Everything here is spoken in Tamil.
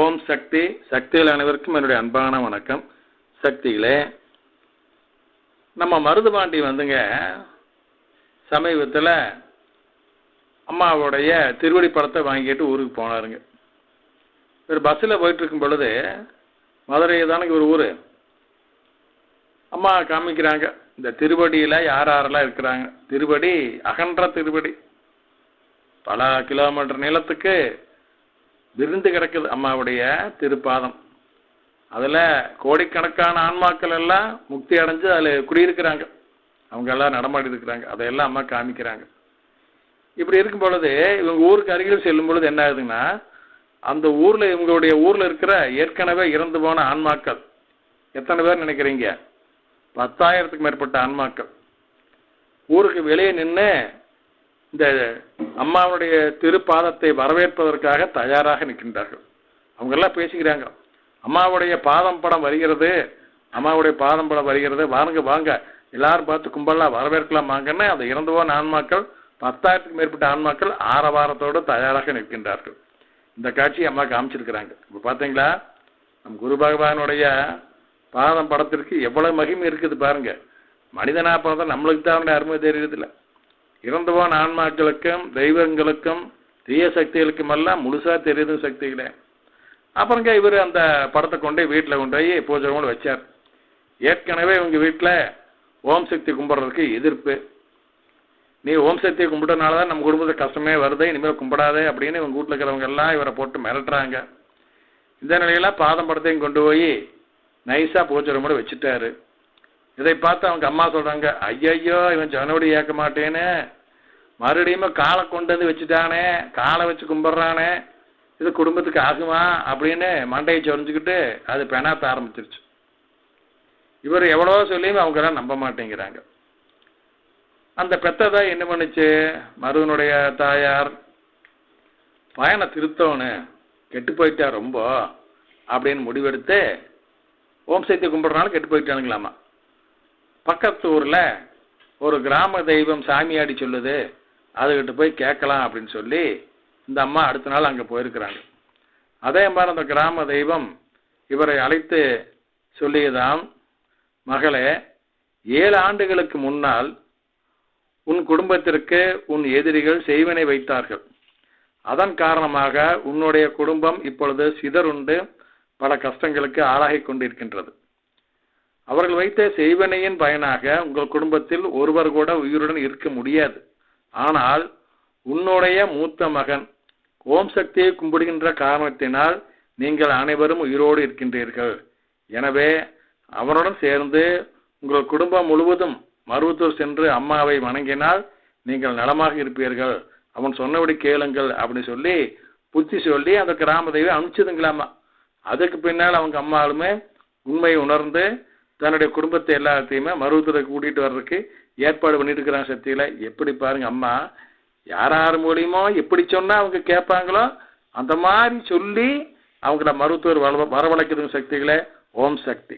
ஓம் சக்தி சக்திகள் அனைவருக்கும் என்னுடைய அன்பான வணக்கம். சக்திகளே நம்ம மருதுபாண்டி வந்துங்க சமீபத்தில் அம்மாவுடைய திருவடி படத்தை வாங்கிட்டு ஊருக்கு போனாருங்க. ஒரு பஸ்ஸில் போயிட்டு இருக்கும் பொழுது மதுரை தானங்க ஒரு ஊர். அம்மா காமிக்கிறாங்க இந்த திருவடியில் யார் யாரெல்லாம் இருக்கிறாங்க? திருவடி அகன்ற திருவடி. பல கிலோமீட்டர் நீளத்துக்கு விருந்து கிடக்குது அம்மாவுடைய திருப்பாதம். அதில் கோடிக்கணக்கான ஆன்மாக்கள் எல்லாம் முக்தி அடைஞ்சு அதில் குடியிருக்கிறாங்க. அவங்க எல்லாம் நடமாடி இருக்கிறாங்க. அதையெல்லாம் அம்மா காமிக்கிறாங்க. இப்படி இருக்கும் பொழுது இவங்க ஊருக்கு அருகில் செல்லும் பொழுது என்ன ஆகுதுன்னா அந்த ஊரில் இவங்களுடைய ஊரில் இருக்கிற ஏற்கனவே இறந்து போன ஆன்மாக்கள். எத்தனை பேர் நினைக்கிறீங்க? பத்தாயிரத்துக்கு மேற்பட்ட ஆன்மாக்கள். ஊருக்கு வெளியே நின்று இந்த அம்மாவுடைய திருப்பாதத்தை வரவேற்பதற்காக தயாராக நிற்கின்றார்கள். அவங்க எல்லாம் பேசிக்கிறாங்க. அம்மாவுடைய பாதம் படம் வருகிறது. அம்மாவுடைய பாதம் படம் வருகிறது. வாருங்க வாங்க. எல்லாரும் பார்த்து கும்பலாக வரவேற்கலாம் வாங்கன்னு அந்த இறந்து போன ஆன்மாக்கள் பத்தாயிரத்துக்கு மேற்பட்ட ஆன்மாக்கள் ஆரவாரத்தோடு தயாராக நிற்கின்றார்கள். இந்த காட்சியை அம்மா காமிச்சிருக்கிறாங்க. இப்போ பார்த்தீங்களா? நம் குரு பகவானுடைய பாதம் படத்திற்கு எவ்வளவு மகிமை இருக்குது பாருங்க. மனிதனா பிறந்தா நம்மளுக்கு தான் அவனுடைய அருமை தெரியறதில்லை. இறந்து ஆன்மாக்களுக்கும் தெய்வங்களுக்கும் தீய சக்திகளுக்கும் எல்லாம் முழுசா தெரியுது சக்திகளே. அப்புறங்க இவர் அந்த படத்தை கொண்டு வீட்டில் கொண்டு போய் பூஜை கூட வச்சார். ஏற்கனவே இவங்க வீட்டில் ஓம் சக்தி கும்பிட்றதுக்கு எதிர்ப்பு. நீ ஓம் சக்தியை கும்பிட்டனால தான் நம்ம குடும்பத்துக்கு கஷ்டமே வருது இனிமேல் கும்பிடாதே அப்படின்னு இவங்க வீட்டில் இருக்கிறவங்க எல்லாம் இவரை போட்டு மிரட்டுறாங்க. இந்த நிலையில பாதம் படத்தையும் கொண்டு போய் நைஸாக பூஜை கூட வச்சுட்டாரு. இதை பார்த்து அவங்க அம்மா சொல்றாங்க ஐயையோ இவன் ஜனவடி ஏற்க மாட்டேன்னு மறுபடியும் காலை கொண்டு வந்து வச்சுட்டானே காலை வச்சு கும்பிட்றானே. இது குடும்பத்துக்கு ஆகுமா? அப்படின்னு மண்டையை சொரிஞ்சுக்கிட்டு அது பெணாத்த ஆரம்பிச்சிருச்சு. இவர் எவ்வளோ சொல்லியும் அவங்க எல்லாம் நம்ப மாட்டேங்கிறாங்க. அந்த பெத்ததை என்ன பண்ணுச்சு? மருவனுடைய தாயார் பயனை திருத்தவனு கெட்டு போயிட்டா ரொம்ப அப்படின்னு முடிவெடுத்து ஓம் சக்தி கும்பிட்றனால கெட்டு போயிட்டானுங்களாமா? பக்கத்து ஊரில் ஒரு கிராம தெய்வம் சாமியாடி சொல்லுது அதுக்கிட்ட போய் கேட்கலாம் அப்படின்னு சொல்லி இந்த அம்மா அடுத்த நாள் அங்கே போயிருக்கிறாங்க. அதே மாதிரி அந்த கிராம தெய்வம் இவரை அழைத்து சொல்லியதாம் மகளே ஏழு ஆண்டுகளுக்கு முன்னால் உன் குடும்பத்திற்கு உன் எதிரிகள் செய்வினை வைத்தார்கள். அதன் காரணமாக உன்னுடைய குடும்பம் இப்பொழுது சிதறுண்டு பல கஷ்டங்களுக்கு ஆளாகி கொண்டிருக்கின்றது. அவர்கள் வைத்த செய்வனையின் பயனாக உங்கள் குடும்பத்தில் ஒருவர் கூட உயிருடன் இருக்க முடியாது. ஆனால் உன்னுடைய மூத்த மகன் ஓம் சக்தியை கும்பிடுகின்ற காரணத்தினால் நீங்கள் அனைவரும் உயிரோடு இருக்கின்றீர்கள். எனவே அவனுடன் சேர்ந்து உங்கள் குடும்பம் முழுவதும் மருவத்தூர் சென்று அம்மாவை வணங்கினால் நீங்கள் நலமாக இருப்பீர்கள். அவன் சொன்னபடி கேளுங்கள் அப்படின்னு சொல்லி புத்தி சொல்லி அந்த கிராம தெய்வம் அனுப்பிச்சதுங்களாமா அதுக்கு பின்னால் அவங்க அம்மாளுமே உண்மையை உணர்ந்து தன்னுடைய குடும்பத்தை எல்லாத்தையுமே மருவத்தூரை கூட்டிகிட்டு வர்றதுக்கு ஏற்பாடு பண்ணிட்டு இருக்கிறான் சக்தியில் எப்படி பாருங்க அம்மா யார் யார் மூலியமோ எப்படி சொன்னால் அவங்க கேட்பாங்களோ அந்த மாதிரி சொல்லி அவங்கள மருத்துவர் வர வரவழைக்கிறதுங்க சக்திகளை. ஓம் சக்தி.